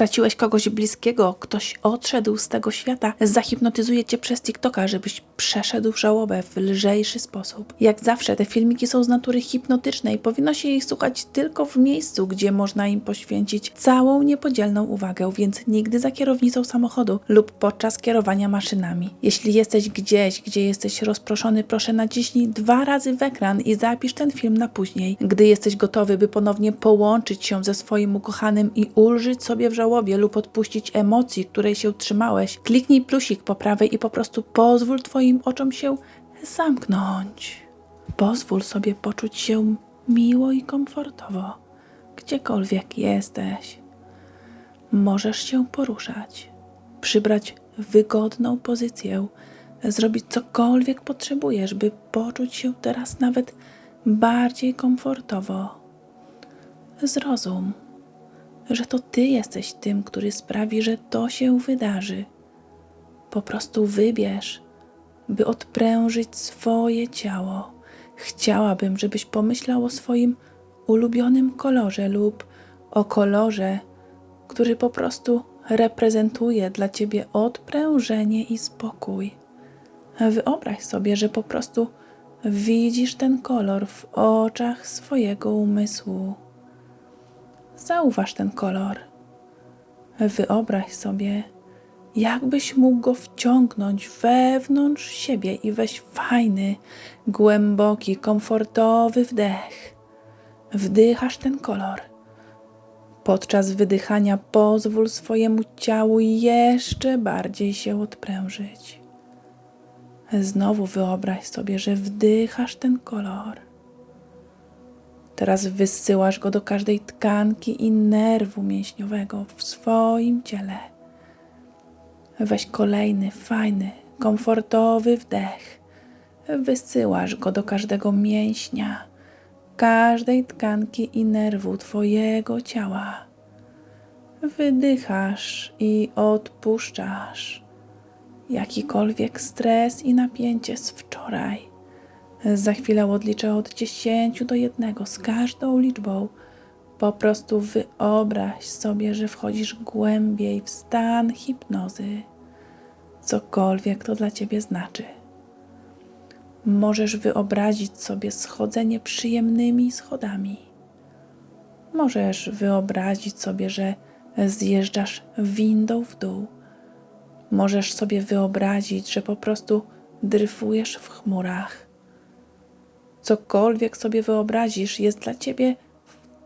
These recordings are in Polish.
straciłeś kogoś bliskiego, ktoś odszedł z tego świata, zahipnotyzuje cię przez TikToka, żebyś przeszedł żałobę w lżejszy sposób. Jak zawsze te filmiki są z natury hipnotycznej, powinno się ich słuchać tylko w miejscu, gdzie można im poświęcić całą niepodzielną uwagę, więc nigdy za kierownicą samochodu lub podczas kierowania maszynami. Jeśli jesteś gdzieś, gdzie jesteś rozproszony, proszę naciśnij dwa razy w ekran i zapisz ten film na później. Gdy jesteś gotowy, by ponownie połączyć się ze swoim ukochanym i ulżyć sobie w żałobie lub odpuścić emocji, której się trzymałeś, kliknij plusik po prawej i po prostu pozwól Twoim oczom się zamknąć. Pozwól sobie poczuć się miło i komfortowo, gdziekolwiek jesteś. Możesz się poruszać, przybrać wygodną pozycję, zrobić cokolwiek potrzebujesz, by poczuć się teraz nawet bardziej komfortowo. Zrozum, że to ty jesteś tym, który sprawi, że to się wydarzy. Po prostu wybierz, by odprężyć swoje ciało. Chciałabym, żebyś pomyślał o swoim ulubionym kolorze lub o kolorze, który po prostu reprezentuje dla ciebie odprężenie i spokój. Wyobraź sobie, że po prostu widzisz ten kolor w oczach swojego umysłu. Zauważ ten kolor. Wyobraź sobie, jakbyś mógł go wciągnąć wewnątrz siebie i weź fajny, głęboki, komfortowy wdech. Wdychasz ten kolor. Podczas wydychania pozwól swojemu ciału jeszcze bardziej się odprężyć. Znowu wyobraź sobie, że wdychasz ten kolor. Teraz wysyłasz go do każdej tkanki i nerwu mięśniowego w swoim ciele. Weź kolejny, fajny, komfortowy wdech. Wysyłasz go do każdego mięśnia, każdej tkanki i nerwu Twojego ciała. Wydychasz i odpuszczasz jakikolwiek stres i napięcie z wczoraj. Za chwilę odliczę od 10 do 1 z każdą liczbą. Po prostu wyobraź sobie, że wchodzisz głębiej w stan hipnozy, cokolwiek to dla ciebie znaczy. Możesz wyobrazić sobie schodzenie przyjemnymi schodami. Możesz wyobrazić sobie, że zjeżdżasz windą w dół. Możesz sobie wyobrazić, że po prostu dryfujesz w chmurach. Cokolwiek sobie wyobrazisz, jest dla ciebie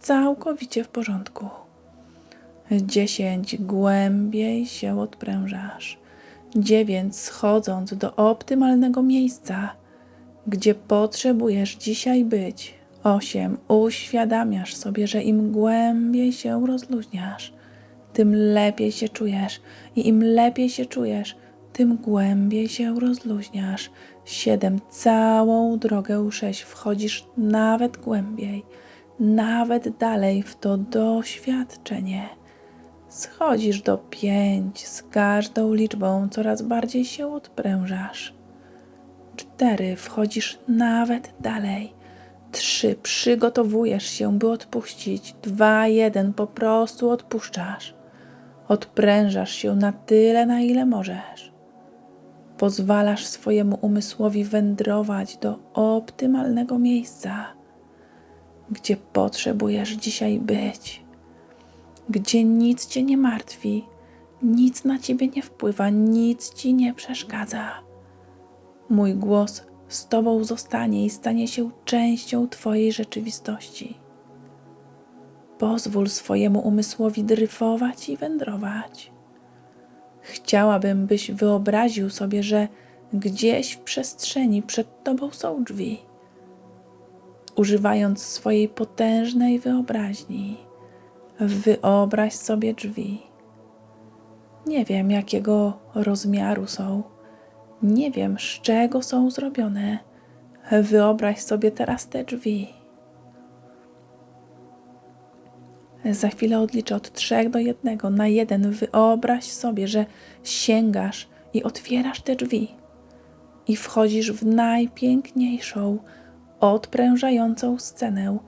całkowicie w porządku. Dziesięć głębiej się odprężasz. Dziewięć schodząc do optymalnego miejsca, gdzie potrzebujesz dzisiaj być. Osiem uświadamiasz sobie, że im głębiej się rozluźniasz, tym lepiej się czujesz i im lepiej się czujesz, tym głębiej się rozluźniasz. Siedem, całą drogę sześć, wchodzisz nawet głębiej, nawet dalej w to doświadczenie. Schodzisz do pięć, z każdą liczbą coraz bardziej się odprężasz. Cztery, wchodzisz nawet dalej. Trzy, przygotowujesz się, by odpuścić. Dwa, jeden, po prostu odpuszczasz. Odprężasz się na tyle, na ile możesz. Pozwalasz swojemu umysłowi wędrować do optymalnego miejsca, gdzie potrzebujesz dzisiaj być, gdzie nic cię nie martwi, nic na ciebie nie wpływa, nic ci nie przeszkadza. Mój głos z tobą zostanie i stanie się częścią twojej rzeczywistości. Pozwól swojemu umysłowi dryfować i wędrować. Chciałabym, byś wyobraził sobie, że gdzieś w przestrzeni przed tobą są drzwi. Używając swojej potężnej wyobraźni, wyobraź sobie drzwi. Nie wiem, jakiego rozmiaru są, nie wiem, z czego są zrobione. Wyobraź sobie teraz te drzwi. Za chwilę odliczę od trzech do jednego. Na jeden wyobraź sobie, że sięgasz i otwierasz te drzwi i wchodzisz w najpiękniejszą, odprężającą scenę,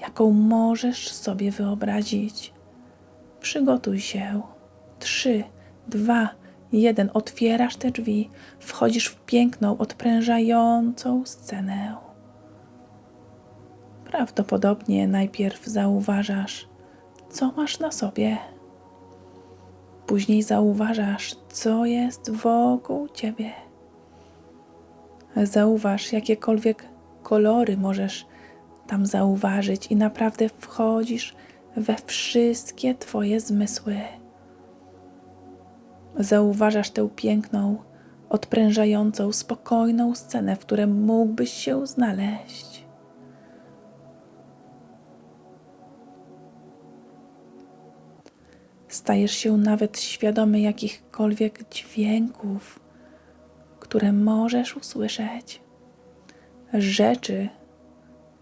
jaką możesz sobie wyobrazić. Przygotuj się. Trzy, dwa, jeden. Otwierasz te drzwi, wchodzisz w piękną, odprężającą scenę. Prawdopodobnie najpierw zauważasz, co masz na sobie. Później zauważasz, co jest wokół ciebie. Zauważ jakiekolwiek kolory możesz tam zauważyć i naprawdę wchodzisz we wszystkie Twoje zmysły. Zauważasz tę piękną, odprężającą, spokojną scenę, w której mógłbyś się znaleźć. Stajesz się nawet świadomy jakichkolwiek dźwięków, które możesz usłyszeć, rzeczy,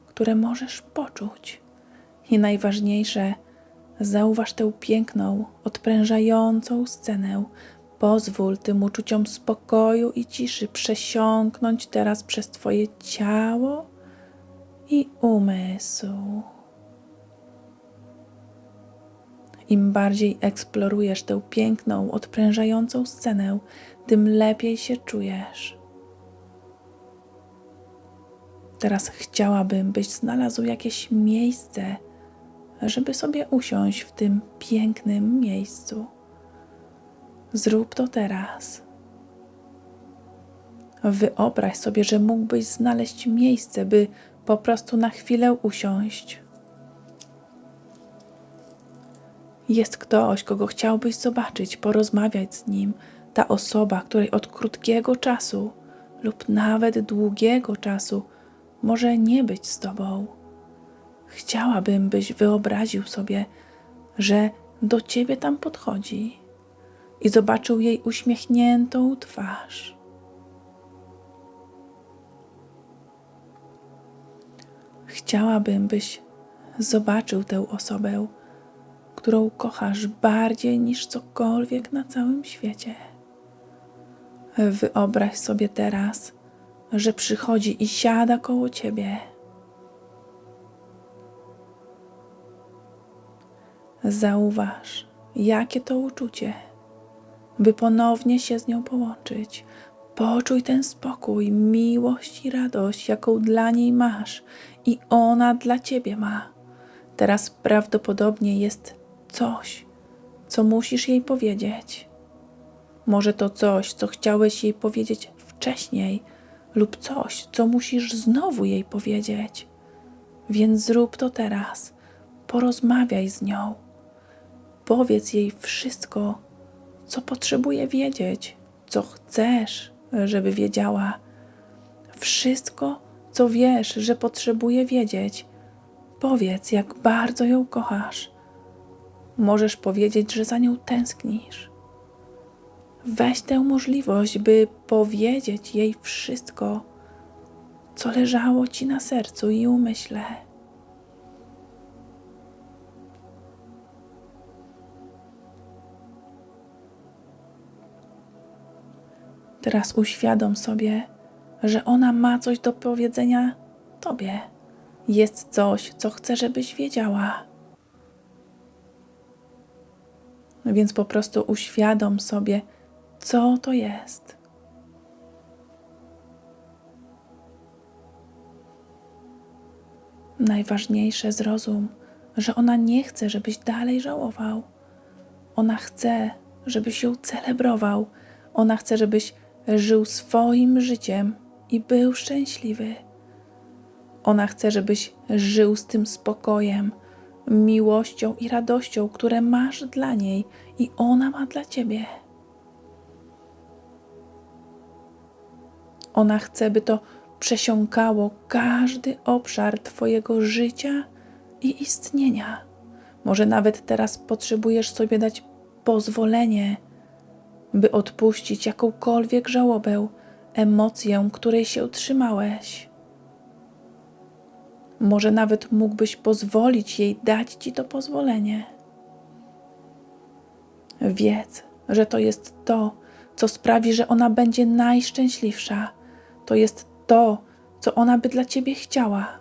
które możesz poczuć. I najważniejsze, zauważ tę piękną, odprężającą scenę. Pozwól tym uczuciom spokoju i ciszy przesiąknąć teraz przez Twoje ciało i umysł. Im bardziej eksplorujesz tę piękną, odprężającą scenę, tym lepiej się czujesz. Teraz chciałabym, byś znalazł jakieś miejsce, żeby sobie usiąść w tym pięknym miejscu. Zrób to teraz. Wyobraź sobie, że mógłbyś znaleźć miejsce, by po prostu na chwilę usiąść. Jest ktoś, kogo chciałbyś zobaczyć, porozmawiać z nim, ta osoba, której od krótkiego czasu lub nawet długiego czasu może nie być z tobą. Chciałabym, byś wyobraził sobie, że do ciebie tam podchodzi i zobaczył jej uśmiechniętą twarz. Chciałabym, byś zobaczył tę osobę, którą kochasz bardziej niż cokolwiek na całym świecie. Wyobraź sobie teraz, że przychodzi i siada koło ciebie. Zauważ, jakie to uczucie, by ponownie się z nią połączyć. Poczuj ten spokój, miłość i radość, jaką dla niej masz i ona dla ciebie ma. Teraz prawdopodobnie jest coś, co musisz jej powiedzieć. Może to coś, co chciałeś jej powiedzieć wcześniej, lub coś, co musisz znowu jej powiedzieć. Więc zrób to teraz. Porozmawiaj z nią. Powiedz jej wszystko, co potrzebuje wiedzieć, co chcesz, żeby wiedziała. Wszystko, co wiesz, że potrzebuje wiedzieć. Powiedz, jak bardzo ją kochasz. Możesz powiedzieć, że za nią tęsknisz. Weź tę możliwość, by powiedzieć jej wszystko, co leżało ci na sercu i umyśle. Teraz uświadom sobie, że ona ma coś do powiedzenia tobie. Jest coś, co chce, żebyś wiedziała. Więc po prostu uświadom sobie, co to jest. Najważniejsze zrozum, że ona nie chce, żebyś dalej żałował. Ona chce, żebyś ją celebrował. Ona chce, żebyś żył swoim życiem i był szczęśliwy. Ona chce, żebyś żył z tym spokojem, miłością i radością, które masz dla niej i ona ma dla ciebie. Ona chce, by to przesiąkało każdy obszar Twojego życia i istnienia. Może nawet teraz potrzebujesz sobie dać pozwolenie, by odpuścić jakąkolwiek żałobę, emocję, której się trzymałeś. Może nawet mógłbyś pozwolić jej dać ci to pozwolenie. Wiedz, że to jest to, co sprawi, że ona będzie najszczęśliwsza to jest to, co ona by dla ciebie chciała.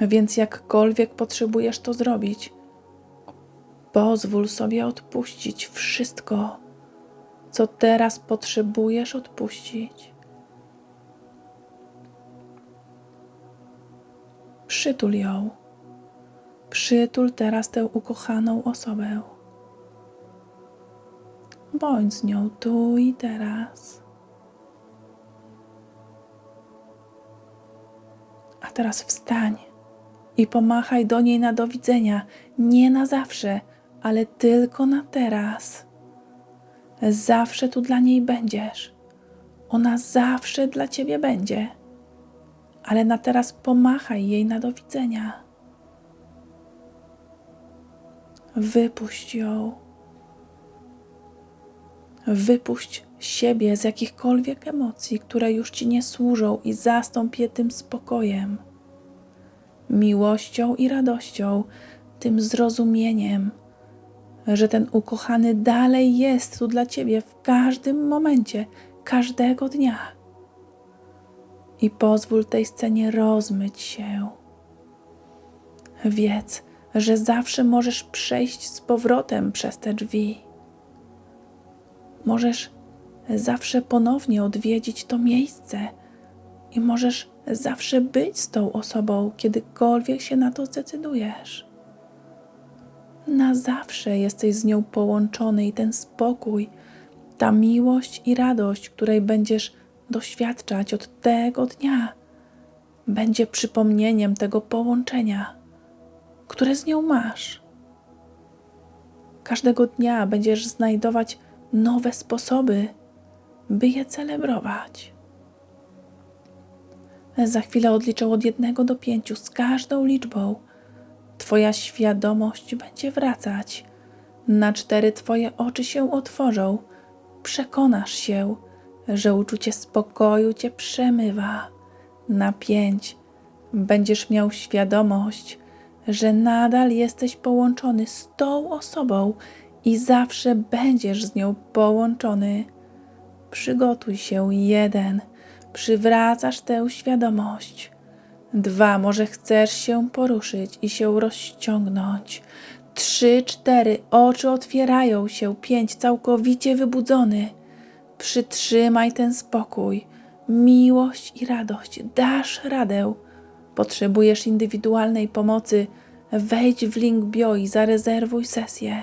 Więc jakkolwiek potrzebujesz to zrobić, Pozwól sobie odpuścić wszystko, co teraz potrzebujesz odpuścić. Przytul ją. Przytul teraz tę ukochaną osobę. Bądź z nią tu i teraz. A teraz wstań i pomachaj do niej na do widzenia, nie na zawsze, ale tylko na teraz. Zawsze tu dla niej będziesz. Ona zawsze dla ciebie będzie. Ale na teraz pomachaj jej na do widzenia. Wypuść ją. Wypuść siebie z jakichkolwiek emocji, które już ci nie służą, i zastąp je tym spokojem, miłością i radością, tym zrozumieniem, że ten ukochany dalej jest tu dla ciebie w każdym momencie, każdego dnia. I pozwól tej scenie rozmyć się. Wiedz, że zawsze możesz przejść z powrotem przez te drzwi. Możesz zawsze ponownie odwiedzić to miejsce i możesz zawsze być z tą osobą, kiedykolwiek się na to zdecydujesz. Na zawsze jesteś z nią połączony i ten spokój, ta miłość i radość, której będziesz doświadczać od tego dnia, będzie przypomnieniem tego połączenia, które z nią masz. Każdego dnia będziesz znajdować nowe sposoby, by je celebrować. Za chwilę odliczę od jednego do pięciu. Z każdą liczbą Twoja świadomość będzie wracać. Na cztery Twoje oczy się otworzą. Przekonasz się, że uczucie spokoju Cię przemywa. Na pięć będziesz miał świadomość, że nadal jesteś połączony z tą osobą i zawsze będziesz z nią połączony. Przygotuj się, jeden, przywracasz tę świadomość. Dwa, może chcesz się poruszyć i się rozciągnąć. Trzy, cztery, oczy otwierają się. Pięć, całkowicie wybudzony. Przytrzymaj ten spokój, miłość i radość. Dasz radę. Potrzebujesz indywidualnej pomocy. Wejdź w link bio i zarezerwuj sesję.